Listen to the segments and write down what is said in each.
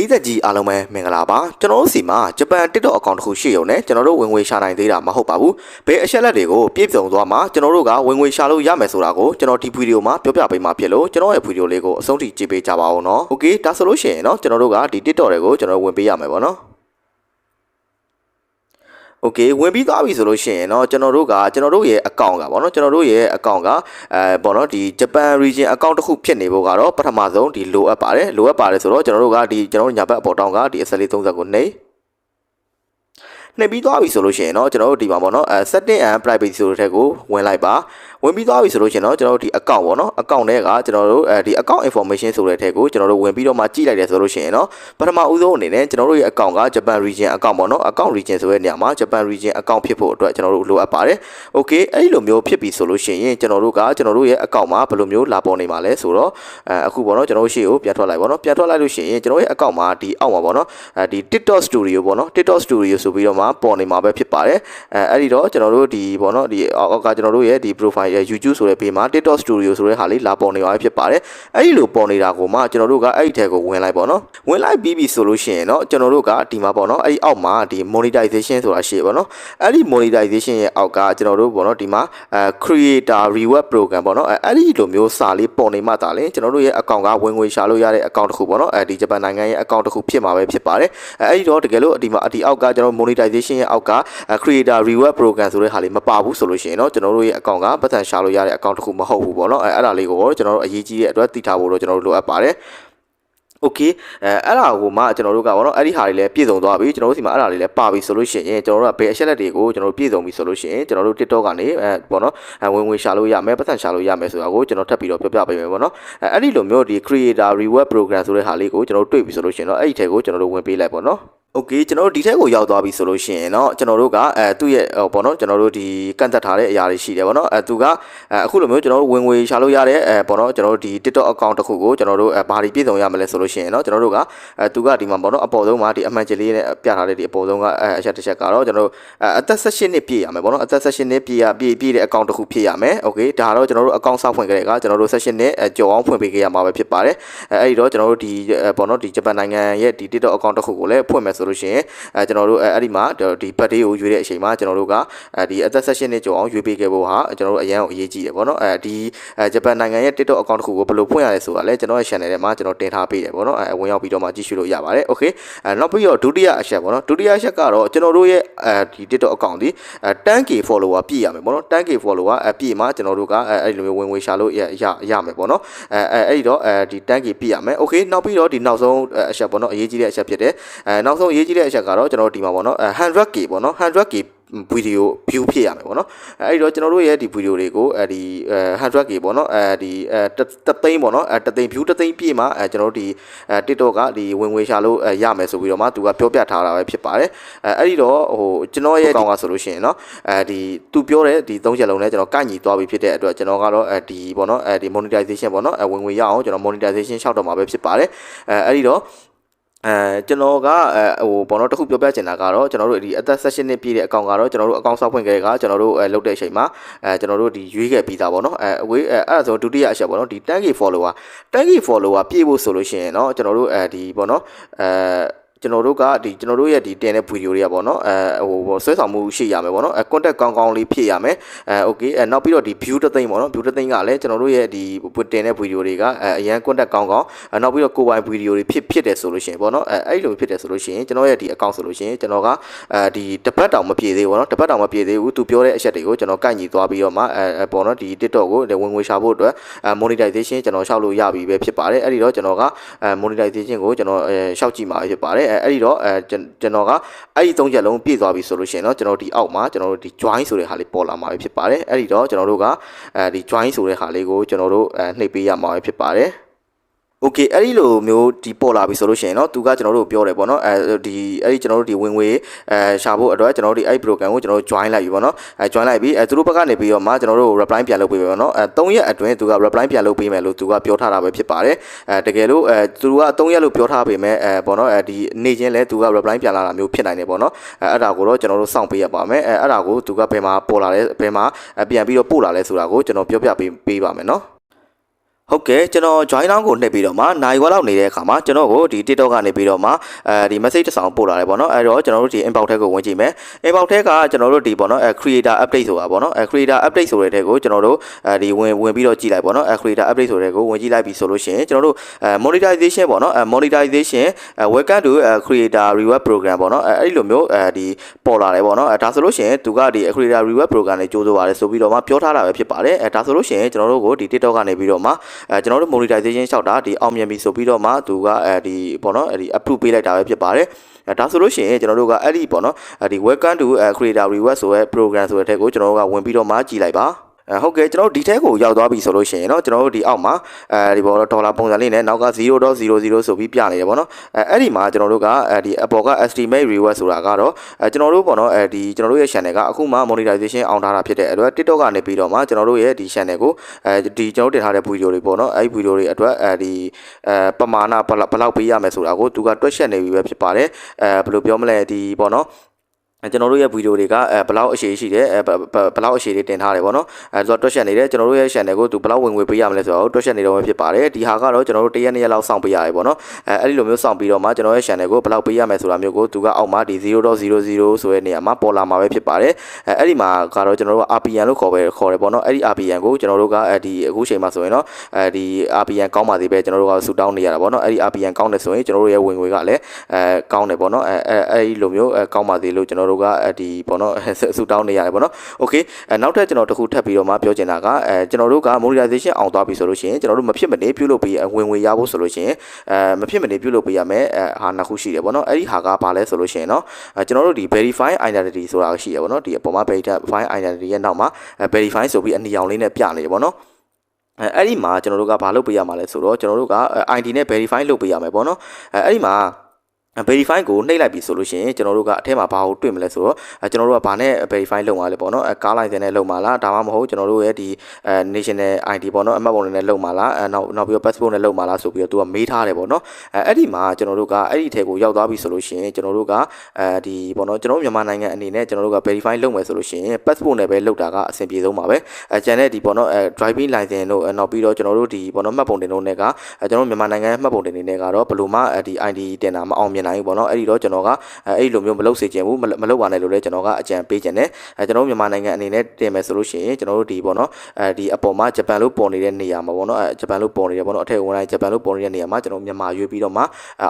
ရိသတ်ကြီးအားလုံးပဲမင်္ဂလာပါကျွန်တော်တို့စီမှာဂျပန် TikTok အကောင့်တစ်ခုရှိရုံနဲ့ကျွန်တော်တို့ဝင်ငွေရှာနိုင်သေးတာမဟုတ်ပါဘူးဘယ်အချက်လက်တွေကိုပြည့်စုံသွားမှာကျွန်တော်တို့ကဝင်ငွေရှာလို့ရမယ်ဆိုတာကိုကျွန်တော်ဒီဗီဒီယိုမှာပြောပြပေးမှာဖြစ်လို့ကျွန်တော်ရဲ့ဗီဒီယိုလေးကိုအဆုံးထိကြည့်ပေးကြပါဦးနော်โอเคဒါဆိုလို့ရှိရင်เนาะကျွန်တော်တို့ကဒီ TikTok တွေကိုကျွန်တော်တို့ဝင်ပေးရမယ်ပေါ့နော် โอเคဝင်ပြီးသွားပြီဆိုလို့ရှိရင်เนาะကျွန်တော်တို့ကကျွန်တော်တို့ရဲ့ account ကဗောနော်ကျွန်တော်တို့ရဲ့ account ကအဲဗောနော်ဒီ Japan region account တစ်ခုဖြစ်နေဖို့ကတော့ပထမဆုံးဒီလိုအပ်ပါတယ်လိုအပ်ပါတယ်ဆိုတော့ကျွန်တော်တို့ကဒီကျွန်တော်တို့ညာဘက်အပေါ်တောင်းကဒီ SL 30ကိုနှိပ်နှိပ်ပြီးသွားပြီဆိုလို့ရှိရင်เนาะကျွန်တော်တို့ဒီမှာဗောနော်အဲ setting and privacy ဆိုတဲ့ထက်ကိုဝင်လိုက်ပါ ဝင်ပြီးသွားပြီဆိုလို့ရှင်တော့ကျွန်တော်တို့ဒီ account ပေါ့နော် account ထဲကကျွန်တော်တို့အဲဒီ account information ဆိုတဲ့အထက်ကိုကျွန်တော်တို့ဝင်ပြီးတော့မှကြည့်လိုက်တယ်ဆိုလို့ရှင်နော်ပထမဦးဆုံးအနေနဲ့ကျွန်တော်တို့ရဲ့ account က Japan region account ပေါ့နော် account region ဆိုတဲ့နေရာမှာ Japan region account ဖြစ်ဖို့အတွက်ကျွန်တော်တို့လိုအပ်ပါတယ် okay အဲ့ဒီလိုမျိုးဖြစ်ပြီဆိုလို့ရှင်ကျွန်တော်တို့ကကျွန်တော်တို့ရဲ့ account မှာဘယ်လိုမျိုးလာပေါ်နေမှာလဲဆိုတော့အဲအခုပေါ့နော်ကျွန်တော်တို့ရှေ့ကိုပြန်ထွက်လိုက်ပေါ့နော်ပြန်ထွက်လိုက်လို့ရှင်ကျွန်တော်ရဲ့ account မှာဒီအောက်မှာပေါ့နော်အဲဒီ TikTok studio ပေါ့နော် TikTok studio ဆိုပြီးတော့မှပေါ်နေမှာပဲဖြစ်ပါတယ်အဲအဲ့ဒီတော့ကျွန်တော်တို့ဒီပေါ့နော်ဒီအောက်ကကျွန်တော်တို့ရဲ့ဒီ profile ရဲ့ YouTube ဆိုတဲ့ page မှာ TikTok Studio ဆိုတဲ့ဟာလေးလာပေါ်နေပါပဲဖြစ်ပါတယ်အဲ့ဒီလိုပေါ်နေတာကိုမှကျွန်တော်တို့ကအဲ့ဒီထဲကိုဝင်လိုက်ပေါ့နော်ဝင်လိုက်ပြီးပြီဆိုလို့ရှိရင်เนาะကျွန်တော်တို့ကဒီမှာပေါ့နော်အဲ့ဒီအောက်မှာဒီ monetization ဆိုတာရှိပေါ့နော်အဲ့ဒီ monetization ရဲ့အောက်ကကျွန်တော်တို့ပေါ့နော်ဒီမှာအဲ creator reward program ပေါ့နော်အဲ့ဒီလိုမျိုးစာလေးပေါ်နေမှသာလေကျွန်တော်တို့ရဲ့ account ကဝင်ငွေရှာလို့ရတဲ့ account တစ်ခုပေါ့နော်အဲဒီဂျပန်နိုင်ငံရဲ့ account တစ်ခုဖြစ်မှာပဲဖြစ်ပါတယ်အဲ့ဒီတော့တကယ်လို့ဒီမှာဒီအောက်ကကျွန်တော် monetization ရဲ့အောက်က creator reward program ဆိုတဲ့ဟာလေးမပါဘူးဆိုလို့ရှိရင်เนาะကျွန်တော်တို့ရဲ့ account ကပတ်စံ ရှာလို့ရတဲ့ account တစ်ခုမဟုတ်ဘူးပေါ့နော်အဲအဲ့ဒါလေးကိုကျွန်တော်တို့အရေးကြီးတဲ့အတွက်သိထားဖို့တော့ကျွန်တော်တို့လိုအပ်ပါတယ်โอเคအဲအဲ့ဒါကိုမှကျွန်တော်တို့ကဗောနော်အဲ့ဒီဟာတွေလည်းပြည့်စုံသွားပြီကျွန်တော်တို့စီမှာအဲ့ဒါတွေလည်းပါပြီဆိုလို့ရှိရင်ကျွန်တော်တို့ကဘယ်အချက်လက်တွေကိုကျွန်တော်တို့ပြည့်စုံပြီဆိုလို့ရှိရင်ကျွန်တော်တို့ TikTok ကနေအဲဗောနော်အဲဝင်ဝင်ရှာလို့ရမယ်ပတ်စံရှာလို့ရမယ်ဆိုတာကိုကျွန်တော်ထပ်ပြီးတော့ပြောပြပေးမယ်ဗောနော်အဲအဲ့ဒီလိုမျိုးဒီ creator reward program ဆိုတဲ့ဟာလေးကိုကျွန်တော်တို့တွေ့ပြီဆိုလို့ရှိရင်တော့အဲ့ဒီထဲကိုကျွန်တော်တို့ဝင်ပေးလိုက်ဗောနော် โอเคကျွန်တော်တို့ဒီထက်ကိုရောက်သွားပြီဆိုလို့ရှိရင်เนาะကျွန်တော်တို့ကအဲသူ့ရဲ့ဟိုပေါ့နော်ကျွန်တော်တို့ဒီကန့်သက်ထားတဲ့အရာတွေရှိတယ်ပေါ့နော်အဲသူကအဲအခုလိုမျိုးကျွန်တော်တို့ဝင်ငွေရှာလို့ရတဲ့အဲပေါ့နော်ကျွန်တော်တို့ဒီ TikTok account တစ်ခုကိုကျွန်တော်တို့အဲဘာတွေပြည့်စုံရမလဲဆိုလို့ရှိရင်เนาะကျွန်တော်တို့ကအဲသူကဒီမှာပေါ့နော်အပေါ်ဆုံးမှာဒီအမှန်ကြီးလေးနဲ့ပြထားတဲ့ဒီအပေါ်ဆုံးကအဲအချက်တစ်ချက်ကတော့ကျွန်တော်တို့အဲအသက်16နှစ်ပြည့်ရမယ်ပေါ့နော်အသက်16နှစ်ပြည့်ရပြည့်ပြည့်တဲ့ account တစ်ခုဖြစ်ရမယ်โอเคဒါတော့ကျွန်တော်တို့ account စောက်ဖွင့်ကြတဲ့ကကျွန်တော်တို့16နှစ်အကျော်အောင်ဖွင့်ပေးခဲ့ရမှာပဲဖြစ်ပါတယ်အဲအဲ့ဒီတော့ကျွန်တော်တို့ဒီပေါ့နော်ဒီဂျပန်နိုင်ငံရဲ့ဒီ TikTok account တစ်ခုကိုလည်းဖွင့်မယ်ဆို လို့ရှိရင်အဲကျွန်တော်တို့အဲအဲ့ဒီမှာဒီဘတ်ဒေးကိုရွေးတဲ့အချိန်မှာကျွန်တော်တို့ကအဲဒီအသက်16နှစ်ကျော်အောင်ရွေးပေးခဲ့ဖို့ဟာကျွန်တော်တို့အရန်ကိုအရေးကြီးတယ်ပေါ့နော်အဲဒီအဲဂျပန်နိုင်ငံရဲ့ TikTok account တစ်ခုကိုဘယ်လိုဖွင့်ရလဲဆိုတာလည်းကျွန်တော်ရဲ့ channel ထဲမှာကျွန်တော်တင်ထားပေးတယ်ပေါ့နော်အဲဝင်ရောက်ပြီးတော့မှကြည့်ရှုလို့ရပါတယ် okay အဲနောက်ပြီးတော့ဒုတိယအချက်ပေါ့နော်ဒုတိယအချက်ကတော့ကျွန်တော်တို့ရဲ့အဲဒီ TikTok account ဒီအဲ 10k follower ပြည့်ရမယ်ပေါ့နော် 10k follower အပြည့်မှာကျွန်တော်တို့ကအဲအဲ့ဒီလိုမျိုးဝင်ဝင်ရှာလို့ရရမယ်ပေါ့နော်အဲအဲအဲ့ဒီတော့အဲဒီ 10k ပြည့်ရမယ် okay နောက်ပြီးတော့ဒီနောက်ဆုံးအချက်ပေါ့နော်အရေးကြီးတဲ့အချက်ဖြစ်တယ်အဲနောက်ဆုံးအရေးကြီးတဲ့အချက်ကတော့ကျွန်တော်တို့ဒီမှာပေါ့နော် 100k ပေါ့နော် 100k ဗီဒီယို view ဖြစ်ရမယ်ပေါ့နော်အဲဒီတော့ကျွန်တော်တို့ရဲ့ဒီဗီဒီယိုတွေကိုအဲဒီ 100k ပေါ့နော်အဲဒီတသိန်းပေါ့နော်တသိန်း view တသိန်းပြည့်မှာကျွန်တော်တို့ဒီ TikTok ကဒီဝင်ငွေရှာလို့ရမယ်ဆိုပြီးတော့မှသူကပြောပြထားတာပဲဖြစ်ပါတယ်အဲဒီတော့ဟိုကျွန်တော်ရဲ့ကောင်ကဆိုလို့ရှိရင်နော်အဲဒီသူပြောတဲ့ဒီသုံးချက်လုံးနဲ့ကျွန်တော်ကန့်ညီသွားပြီဖြစ်တဲ့အတွက်ကျွန်တော်ကတော့ဒီပေါ့နော်အဲဒီ monetization ပေါ့နော်ဝင်ငွေရအောင်ကျွန်တော် monetization ရှောက်တော့မှာပဲဖြစ်ပါတယ်အဲဒီတော့ အဲကျွန်တော်ကအဲဟိုဘောနော်တခုပြောပြချင်တာကတော့ကျွန်တော်တို့ဒီအသက်16နှစ်ပြည့်တဲ့အကောင့်ကတော့ကျွန်တော်တို့အကောင့်ဆောက်ဖွင့်ခဲ့တဲ့ကကျွန်တော်တို့အဲလုပ်တဲ့အချိန်မှာအဲကျွန်တော်တို့ဒီရွေးခဲ့ပြီးသားပေါ့နော်အဲအဝေးအဲအဲ့ဒါဆိုဒုတိယအချက်ပေါ့နော်ဒီ 10k follower 10k follower ပြည့်ဖို့ဆိုလို့ရှိရင်เนาะကျွန်တော်တို့အဲဒီပေါ့နော်အဲ ကျွန်တော်တို့ကဒီကျွန်တော်တို့ရဲ့ဒီတင်တဲ့ဗီဒီယိုတွေကပေါ့နော်အဲဟိုဆွဲဆောင်မှုရှိရမယ်ပေါ့နော်အဲ contact ကောင်းကောင်းလေးဖြစ်ရမယ်အဲ okay အဲနောက်ပြီးတော့ဒီ view တသိန်းပေါ့နော် view တသိန်းကလည်းကျွန်တော်တို့ရဲ့ဒီတင်တဲ့ဗီဒီယိုတွေကအဲအရန် contact ကောင်းကောင်းအဲနောက်ပြီးတော့ကိုယ်ပိုင်ဗီဒီယိုတွေဖြစ်ဖြစ်တယ်ဆိုလို့ရှိရင်ပေါ့နော်အဲအဲ့လိုဖြစ်တယ်ဆိုလို့ရှိရင်ကျွန်တော်ရဲ့ဒီ account ဆိုလို့ရှိရင်ကျွန်တော်ကအဲဒီတပတ်တောင်မပြည့်သေးဘူးပေါ့နော်တပတ်တောင်မပြည့်သေးဘူးသူပြောတဲ့အချက်တွေကိုကျွန်တော်ကိုက်ညီသွားပြီးတော့မှအဲပေါ့နော်ဒီ TikTok ကိုဝင်ငွေရှာဖို့အတွက်အဲ monetization ကျွန်တော်ရှောက်လို့ရပြီပဲဖြစ်ပါတယ်အဲ့ဒီတော့ကျွန်တော်ကအဲ monetization ကိုကျွန်တော်အဲရှောက်ကြည့်မှာဖြစ်ပါတယ်အဲအဲ့ဒီတော့အဲကျွန်တော်ကအဲ့ဒီသုံးချက်လုံးပြည့်သွားပြီဆိုလို့ရှိရင်တော့ကျွန်တော်ဒီအောက်မှာကျွန်တော်တို့ဒီ join ဆိုတဲ့ဟာလေးပေါ်လာမှာဖြစ်ပါတယ်အဲ့ဒီတော့ကျွန်တော်တို့ကအဲဒီ join ဆိုတဲ့ဟာလေးကိုကျွန်တော်တို့အဲနှိပ်ပေးရမှာဖြစ်ပါတယ် โอเคအဲ့ဒီလိုမျိုးဒီပေါ်လာပြီဆိုလို့ရှိရင်เนาะသူကကျွန်တော်တို့ပြောတယ်ပေါ့เนาะအဲဒီအဲ့ဒီကျွန်တော်တို့ဒီဝင်ငွေအဲရှာဖို့အတွက်ကျွန်တော်တို့ဒီအဲ့ program ကိုကျွန်တော်တို့ join လိုက်ပြီပေါ့เนาะအဲ join လိုက်ပြီအဲသူတို့ဘက်ကနေပြီးတော့မှကျွန်တော်တို့ reply ပြန်လုပ်ပေးမယ်ပေါ့เนาะအဲ3ရက်အတွင်းသူက reply ပြန်လုပ်ပေးမယ်လို့သူကပြောထားတာပဲဖြစ်ပါတယ်အဲတကယ်လို့အဲသူက3ရက်လို့ပြောထားပေမဲ့အဲပေါ့เนาะအဲဒီနေချင်းလဲသူက reply ပြန်လာတာမျိုးဖြစ်နိုင်တယ်ပေါ့เนาะအဲအဲ့ဒါကိုတော့ကျွန်တော်တို့စောင့်ပေးရပါမယ်အဲအဲ့ဒါကိုသူကဘယ်မှာပေါ်လာလဲဘယ်မှာပြန်ပြီးတော့ပို့လာလဲဆိုတာကိုကျွန်တော်ပြောပြပေးပေးပါမယ်เนาะ ဟုတ်ကဲ့ကျွန်တော် join လောင်းကိုနှိပ်ပြီးတော့မှနိုင်ဝက်လောက်နေတဲ့အခါမှာကျွန်တော်ကိုဒီ TikTok ကနေပြီးတော့မှအဲဒီ message တစ်ဆောင်ပို့လာတယ်ပေါ့နော်အဲတော့ကျွန်တော်တို့ဒီ inbox ထဲကိုဝင်ကြည့်မယ် inbox ထဲကကျွန်တော်တို့ဒီပေါ့နော်အဲ creator update ဆိုတာပေါ့နော်အဲ creator update ဆိုတဲ့ထဲကိုကျွန်တော်တို့အဲဒီဝင်ဝင်ပြီးတော့ကြည့်လိုက်ပေါ့နော်အဲ creator update ဆိုတဲ့ကိုဝင်ကြည့်လိုက်ပြီဆိုလို့ရှိရင်ကျွန်တော်တို့အဲ monetization ပေါ့နော်အဲ monetization အဲ welcome to creator reward program ပေါ့နော်အဲအဲ့ဒီလိုမျိုးအဲဒီပေါ်လာတယ်ပေါ့နော်အဲဒါဆိုလို့ရှိရင်သူကဒီ creator reward program နဲ့ကြိုးစားပါတယ်ဆိုပြီးတော့မှပြောထားတာပဲဖြစ်ပါတယ်အဲဒါဆိုလို့ရှိရင်ကျွန်တော်တို့ကိုဒီ TikTok ကနေပြီးတော့မှအဲကျွန်တော်တို့ monetization လျှောက်တာဒီအောင်မြင်ပြီဆိုပြီးတော့မှသူကအဲဒီပေါ့နော်အဲဒီ approve ပေးလိုက်တာပဲဖြစ်ပါတယ်အဲဒါဆိုလို့ရှိရင်ကျွန်တော်တို့ကအဲ့ဒီပေါ့နော်အဲဒီ welcome to creator reward ဆိုတဲ့ program ဆိုတဲ့ထက်ကိုကျွန်တော်တို့ကဝင်ပြီးတော့မှကြည့်လိုက်ပါ အဲဟုတ်ကဲ့ကျွန်တော်တို့ဒီထဲကိုရောက်သွားပြီဆိုလို့ရှိရင်เนาะကျွန်တော်တို့ဒီအောက်မှာအဲဒီဘောဒေါ်လာပုံစံလေးနဲ့နောက်က0.00ဆိုပြီးပြနေတယ်ဗောနော်အဲအဲ့ဒီမှာကျွန်တော်တို့ကအဲဒီအပေါ်က estimate reward ဆိုတာကတော့အဲကျွန်တော်တို့ပေါ့နော်အဲဒီကျွန်တော်တို့ရဲ့ channel ကအခုမှ monetization အောင်ထားတာဖြစ်တဲ့အတွက် TikTok ကနေပြီးတော့မှကျွန်တော်တို့ရဲ့ဒီ channel ကိုအဲဒီကျွန်တော်တို့တင်ထားတဲ့ video တွေပေါ့နော်အဲဒီ video တွေအတွက်အဲဒီအဲပမာဏဘယ်လောက်ပေးရမယ်ဆိုတာကိုသူကတွက်ချက်နေပြီပဲဖြစ်ပါတယ်အဲဘယ်လိုပြောမလဲဒီပေါ့နော် ကျွန်တော်တို့ရဲ့ဗီဒီယိုတွေကအဲဘလောက်အရှိရှိတယ်အဲဘလောက်အရှိလေးတင်ထားတယ်ဗောနော်အဲဆိုတော့တွက်ချက်နေတယ်ကျွန်တော်တို့ရဲ့ channel ကိုသူဘလောက်ဝင်ငွေပေးရမလဲဆိုတော့တွက်ချက်နေတော့ဖြစ်ပါတယ်ဒီဟာကတော့ကျွန်တော်တို့တရက်နှစ်ရက်လောက်စောင့်ပေးရတယ်ဗောနော်အဲအဲ့ဒီလိုမျိုးစောင့်ပြီးတော့မှကျွန်တော်ရဲ့ channel ကိုဘလောက်ပေးရမယ်ဆိုတာမျိုးကိုသူကအောက်မှာဒီ0.00ဆိုတဲ့နေရာမှာပေါ်လာမှာပဲဖြစ်ပါတယ်အဲအဲ့ဒီမှာကတော့ကျွန်တော်တို့ RPN လို့ခေါ်ပဲခေါ်တယ်ဗောနော်အဲ့ဒီ RPN ကိုကျွန်တော်တို့ကအဲဒီအခုချိန်မှာဆိုရင်တော့အဲဒီ RPN ကောင်းပါသေးပဲကျွန်တော်တို့ကဆူတောင်းနေရတာဗောနော်အဲ့ဒီ RPN ကောင်းတယ်ဆိုရင်ကျွန်တော်တို့ရဲ့ဝင်ငွေကလည်းအဲကောင်းတယ်ဗောနော်အဲအဲ့ဒီလိုမျိုးကောင်းပါသေးလို့ကျွန်တော်တိကဒီပေါ့နော်ဆူတောင်းနေရတယ်ပေါ့နော်โอเคအဲနောက်ထပ်ကျွန်တော်တခုထပ်ပြီးတော့မှပြောချင်တာကအဲကျွန်တော်တို့က monetization အောင်သွားပြီဆိုလို့ရှိရင်ကျွန်တော်တို့မဖြစ်မနေပြုလုပ်ပြီးဝင်ဝင်ရဖို့ဆိုလို့ရှိရင်အဲမဖြစ်မနေပြုလုပ်ပေးရမယ်အဲဟာနှစ်ခုရှိတယ်ပေါ့နော်အဲ့ဒီဟာကဘာလဲဆိုလို့ရှိရင်เนาะကျွန်တော်တို့ဒီ verify identity ဆိုတာရှိရပေါ့နော်ဒီအပေါ်မှာ verify identity ရဲ့နောက်မှာ verify ဆိုပြီးအနီရောင်လေးနဲ့ပြနေတယ်ပေါ့နော်အဲအဲ့ဒီမှာကျွန်တော်တို့ကဘာလုပ်ပေးရမှာလဲဆိုတော့ကျွန်တော်တို့က ID နဲ့ verify လုပ်ပေးရမယ်ပေါ့နော်အဲအဲ့ဒီမှာ verify ကိုနှိပ်လိုက်ပြီဆိုလို့ရှိရင်ကျွန်တော်တို့ကအထက်မှာဘာကိုတွေ့မလဲဆိုတော့ကျွန်တော်တို့ကဘာနဲ့ verify လုပ်မှာလဲပေါ့နော်ကား license နဲ့လုပ်မှာလားဒါမှမဟုတ်ကျွန်တော်တို့ရဲ့ဒီ national ID ပေါ့နော်အမှတ်ပုံနဲ့လုပ်မှာလားနောက်နောက်ပြီးတော့ passport နဲ့လုပ်မှာလားဆိုပြီးတော့သူကမေးထားတယ်ပေါ့နော်အဲအဲ့ဒီမှာကျွန်တော်တို့ကအဲ့ဒီထဲကိုရောက်သွားပြီဆိုလို့ရှိရင်ကျွန်တော်တို့ကအဲဒီပေါ့နော်ကျွန်တော်မြန်မာနိုင်ငံအနေနဲ့ကျွန်တော်တို့က verify လုပ်မယ်ဆိုလို့ရှိရင် passport နဲ့ပဲလုပ်တာကအဆင်ပြေဆုံးပါပဲအဲကျန်တဲ့ဒီပေါ့နော်အဲ driving license တို့နောက်ပြီးတော့ကျွန်တော်တို့ဒီပေါ့နော်မှတ်ပုံတင်တို့နဲ့ကကျွန်တော်မြန်မာနိုင်ငံမှတ်ပုံတင်တွေနဲ့ကတော့ဘယ်လိုမှဒီ ID တင်တာမအောင်မြင်နိုင်ဘူးပေါ့နော်အဲ့ဒီတော့ကျွန်တော်ကအဲ့ဒီလိုမျိုးမလုပ်စေချင်ဘူးမလုပ်ပါနဲ့လို့လည်းကျွန်တော်ကအကြံပေးချင်တယ်အဲကျွန်တော်မြန်မာနိုင်ငံအနေနဲ့တင်မယ်ဆိုလို့ရှိရင်ကျွန်တော်တို့ဒီပေါ့နော်အဲဒီအပေါ်မှာဂျပန်လို့ပေါ်နေတဲ့နေရာမှာပေါ့နော်အဲဂျပန်လို့ပေါ်နေတယ်ပေါ့နော်အထက်ဝင်လိုက်ဂျပန်လို့ပေါ်နေတဲ့နေရာမှာကျွန်တော်မြန်မာရွေးပြီးတော့မှ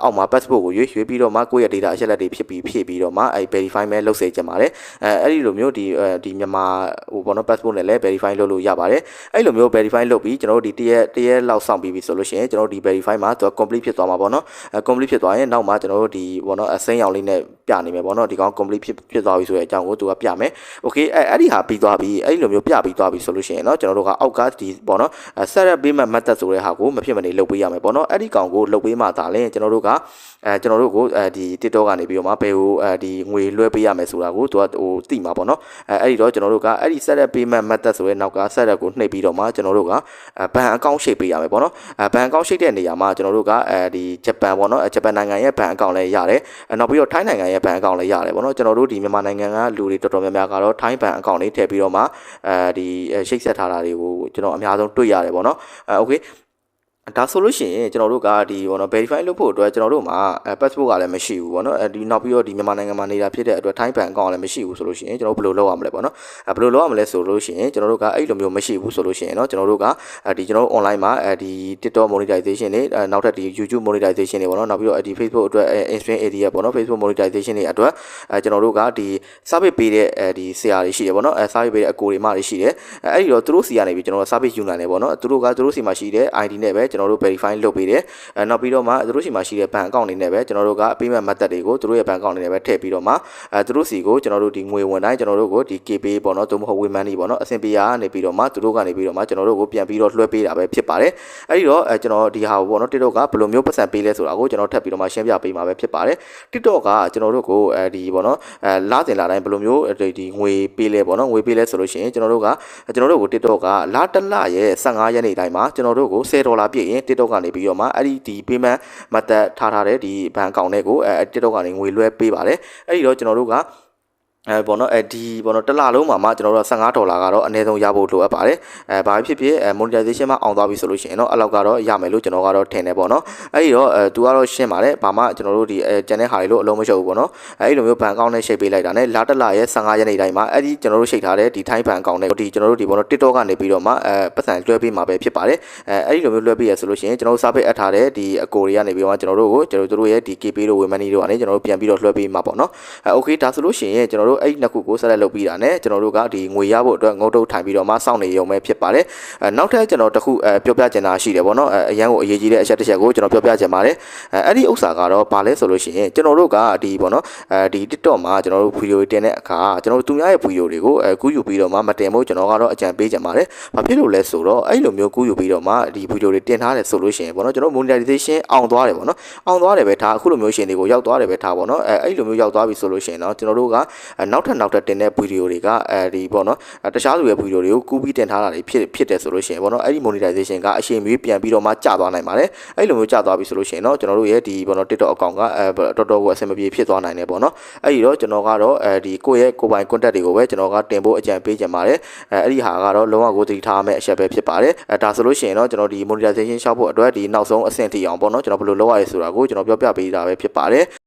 အောက်မှာ passport ကိုရွေးရွေးပြီးတော့မှကိုယ့်ရဲ့ data အချက်လက်တွေဖြစ်ပြီးဖြည့်ပြီးတော့မှအဲ verify မဲလုပ်စေချင်ပါတယ်အဲအဲ့ဒီလိုမျိုးဒီဒီမြန်မာဟိုပေါ့နော် passport နဲ့လည်း verify လုပ်လို့ရပါတယ်အဲ့လိုမျိုး verify လုပ်ပြီးကျွန်တော်တို့ဒီတရက်တရက်လောက်စောင့်ပြီးပြီဆိုလို့ရှိရင်ကျွန်တော်တို့ဒီ verify မှာသူက complete ဖြစ်သွားမှာပေါ့နော်အဲ complete ဖြစ်သွားရင်နောက်မှာကျွန်တော်တဒီပေါ့နော်အစိမ်းရောင်လေးနဲ့ပြနေမယ်ပေါ့နော်ဒီကောင် complete ဖြစ်ဖြစ်သွားပြီဆိုတဲ့အကြောင်းကိုသူကပြမယ် okay အဲအဲ့ဒီဟာပြီးသွားပြီအဲ့ဒီလိုမျိုးပြပြီးသွားပြီဆိုလို့ရှိရင်เนาะကျွန်တော်တို့ကအောက်ကဒီပေါ့နော် set up payment method ဆိုတဲ့ဟာကိုမဖြစ်မနေလုပ်ပေးရမယ်ပေါ့နော်အဲ့ဒီကောင်ကိုလုပ်ပေးမှသာလဲကျွန်တော်တို့ကအဲကျွန်တော်တို့ကိုအဲဒီ TikTok ကနေပြီးတော့မှဘယ်ကိုအဲဒီငွေလွှဲပေးရမယ်ဆိုတာကိုသူကဟိုသိမှာပေါ့နော်အဲအဲ့ဒီတော့ကျွန်တော်တို့ကအဲ့ဒီ set up payment method ဆိုတဲ့နောက်က set up ကိုနှိပ်ပြီးတော့မှကျွန်တော်တို့ကဘဏ်အကောင့်ရှိပေးရမယ်ပေါ့နော်အဲဘဏ်အကောင့်ရှိတဲ့နေရာမှာကျွန်တော်တို့ကအဲဒီဂျပန်ပေါ့နော်ဂျပန်နိုင်ငံရဲ့ဘဏ်အ account လည်းရတယ်နောက်ပြီးတော့ထိုင်းနိုင်ငံရဲ့ bank account လည်းရတယ်ပေါ့နော်ကျွန်တော်တို့ဒီမြန်မာနိုင်ငံကလူတွေတော်တော်များများကတော့ထိုင်း bank account တွေထည့်ပြီးတော့မှအဲဒီရှိတ်ဆက်ထားတာတွေကိုကျွန်တော်အများဆုံးတွေ့ရတယ်ပေါ့နော်အဲ okay ဒါဆိုလို့ရှိရင်ကျွန်တော်တို့ကဒီဘောနော် verify လုပ်ဖို့အတွက်ကျွန်တော်တို့မှာ passport ကလည်းမရှိဘူးဘောနော်အဲဒီနောက်ပြီးတော့ဒီမြန်မာနိုင်ငံမှာနေတာဖြစ်တဲ့အတွက် Thai bank account လည်းမရှိဘူးဆိုလို့ရှိရင်ကျွန်တော်တို့ဘယ်လိုလုပ်ရမလဲပေါ့နော်ဘယ်လိုလုပ်ရမလဲဆိုလို့ရှိရင်ကျွန်တော်တို့ကအဲ့လိုမျိုးမရှိဘူးဆိုလို့ရှိရင်เนาะကျွန်တော်တို့ကဒီကျွန်တော်တို့ online မှာဒီ TikTok monetization တွေနောက်ထပ်ဒီ YouTube monetization တွေပေါ့နော်နောက်ပြီးတော့ဒီ Facebook အတွက် Instagram area ပေါ့နော် Facebook monetization တွေအတွက်အဲကျွန်တော်တို့ကဒီ service ပေးတဲ့ဒီဆရာတွေရှိတယ်ပေါ့နော်အဲ service ပေးတဲ့အကိုတွေမှတွေရှိတယ်အဲ့ဒီတော့သူတို့စီကနေပြီးကျွန်တော်တို့ service ယူနိုင်တယ်ပေါ့နော်သူတို့ကသူတို့စီမှာရှိတဲ့ ID နဲ့ပဲ ကျွန်တော်တို့ verify လုပ်ပေးတယ်အဲနောက်ပြီးတော့မှသူတို့စီမှာရှိတဲ့ bank account တွေနဲ့ပဲကျွန်တော်တို့က payment method တွေကိုသူတို့ရဲ့ bank account တွေနဲ့ပဲထည့်ပြီးတော့မှအဲသူတို့စီကိုကျွန်တော်တို့ဒီငွေဝင်တိုင်းကျွန်တော်တို့ကိုဒီ KP ပေါ့နော်သို့မဟုတ် win money ပေါ့နော်အဆင်ပြေရနေပြီးတော့မှသူတို့ကနေပြီးတော့မှကျွန်တော်တို့ကိုပြန်ပြီးတော့လွှဲပေးတာပဲဖြစ်ပါတယ်အဲ့ဒီတော့အဲကျွန်တော်ဒီဟာကိုပေါ့နော် TikTok ကဘယ်လိုမျိုးပတ်စံပေးလဲဆိုတာကိုကျွန်တော်ထပ်ပြီးတော့မှရှင်းပြပေးမှာပဲဖြစ်ပါတယ် TikTok ကကျွန်တော်တို့ကိုအဲဒီပေါ့နော်အဲလာတင်လာတိုင်းဘယ်လိုမျိုးဒီငွေပေးလဲပေါ့နော်ငွေပေးလဲဆိုလို့ရှိရင်ကျွန်တော်တို့ကကျွန်တော်တို့ကို TikTok ကလာတစ်လရဲ့15ရက်နေ့တိုင်းမှာကျွန်တော်တို့ကို10ဒေါ်လာပြည့်ရင် TikTok ကနေပြီးတော့မှအဲ့ဒီဒီ payment method ထားထားတဲ့ဒီဘဏ်အကောင့်တွေကိုအဲ TikTok ကနေငွေလွှဲပေးပါတယ်အဲ့ဒီတော့ကျွန်တော်တို့က အဲပေါ့နော်အဲဒီပေါ့နော်တစ်လလုံးမှာမှကျွန်တော်တို့က15ဒေါ်လာကတော့အနည်းဆုံးရဖို့လိုအပ်ပါတယ်အဲဘာဖြစ်ဖြစ်အဲ monetization မှာအောင်သွားပြီဆိုလို့ရှိရင်တော့အဲ့လောက်ကတော့ရမယ်လို့ကျွန်တော်ကတော့ထင်တယ်ပေါ့နော်အဲ့ဒီတော့အဲသူကတော့ရှင်းပါတယ်ဘာမှကျွန်တော်တို့ဒီအဲကျန်တဲ့ဟာတွေလို့အလုံးမရှုပ်ဘူးပေါ့နော်အဲ့ဒီလိုမျိုးဘဏ်အကောင့်နဲ့ရှိတ်ပေးလိုက်တာနဲ့လာတစ်လရဲ့15ရက်နေ့တိုင်းမှာအဲ့ဒီကျွန်တော်တို့ရှိတ်ထားတဲ့ဒီ time ဘဏ်အကောင့်နဲ့ဒီကျွန်တော်တို့ဒီပေါ့နော် TikTok ကနေပြီးတော့မှအဲပတ်စံလွှဲပေးမှာပဲဖြစ်ပါတယ်အဲအဲ့ဒီလိုမျိုးလွှဲပေးရဆိုလို့ရှိရင်ကျွန်တော်တို့စာပေအပ်ထားတဲ့ဒီအကိုတွေကနေပြီးတော့ကျွန်တော်တို့ကိုကျွန်တော်တို့ရဲ့ဒီ KP တို့ Women တို့ကနေကျွန်တော်တို့ပြန်ပြီးတော့လွှဲပေးမှာပေါ့နော်အဲ okay ဒါဆိုလို့ရှိရင်ကျွန်တော်တို့အဲ့ဒီနှစ်ခုကိုဆက်လက်လုပ်ပြီးတာနဲ့ကျွန်တော်တို့ကဒီငွေရဖို့အတွက်ငုတ်တုတ်ထိုင်ပြီးတော့မှစောင့်နေရုံပဲဖြစ်ပါတယ်အဲနောက်ထပ်ကျွန်တော်တစ်ခုအဲပြောပြချင်တာရှိတယ်ပေါ့နော်အဲအရန်ကိုအရေးကြီးတဲ့အချက်တစ်ချက်ကိုကျွန်တော်ပြောပြချင်ပါတယ်အဲအဲ့ဒီဥစ္စာကတော့ဘာလဲဆိုလို့ရှိရင်ကျွန်တော်တို့ကဒီပေါ့နော်အဲဒီ TikTok မှာကျွန်တော်တို့ဗီဒီယိုတင်တဲ့အခါကျွန်တော်တို့သူများရဲ့ဗီဒီယိုတွေကိုအဲကူးယူပြီးတော့မှမတင်ဖို့ကျွန်တော်ကတော့အကြံပေးချင်ပါတယ်ဘာဖြစ်လို့လဲဆိုတော့အဲ့လိုမျိုးကူးယူပြီးတော့မှဒီဗီဒီယိုတွေတင်ထားတယ်ဆိုလို့ရှိရင်ပေါ့နော်ကျွန်တော် monetization အောင်သွားတယ်ပေါ့နော်အောင်သွားတယ်ပဲထားအခုလိုမျိုးရှင်တွေကိုရောက်သွားတယ်ပဲထားပေါ့နော်အဲအဲ့လိုမျိုးရောက်သွားပြီဆိုလို့ရှိရင်တော့ကျွန်တော်တို့ကနောက်ထပ်နောက်ထပ်တင်တဲ့ဗီဒီယိုတွေကအဲဒီပေါ့နော်တခြားသူရဲ့ဗီဒီယိုတွေကိုကူးပြီးတင်ထားတာတွေဖြစ်ဖြစ်တယ်ဆိုလို့ရှိရင်ပေါ့နော်အဲ့ဒီ monetization ကအချိန်မီပြန်ပြီးတော့မှကျသွားနိုင်ပါတယ်အဲ့လိုမျိုးကျသွားပြီဆိုလို့ရှိရင်တော့ကျွန်တော်တို့ရဲ့ဒီပေါ့နော် TikTok account ကအဲတော်တော်ကိုအဆင်မပြေဖြစ်သွားနိုင်တယ်ပေါ့နော်အဲ့ဒီတော့ကျွန်တော်ကတော့အဲဒီကိုယ့်ရဲ့ကိုယ်ပိုင် contact တွေကိုပဲကျွန်တော်ကတင်ဖို့အကြံပေးချင်ပါတယ်အဲအဲ့ဒီဟာကတော့လုံးဝကိုသတိထားရမယ့်အချက်ပဲဖြစ်ပါတယ်အဲဒါဆိုလို့ရှိရင်တော့ကျွန်တော်ဒီ monetization ရှောက်ဖို့အတွက်ဒီနောက်ဆုံးအဆင့်ထိအောင်ပေါ့နော်ကျွန်တော်ဘယ်လိုလုပ်ရလဲဆိုတာကိုကျွန်တော်ပြောပြပေးတာပဲဖြစ်ပါတယ်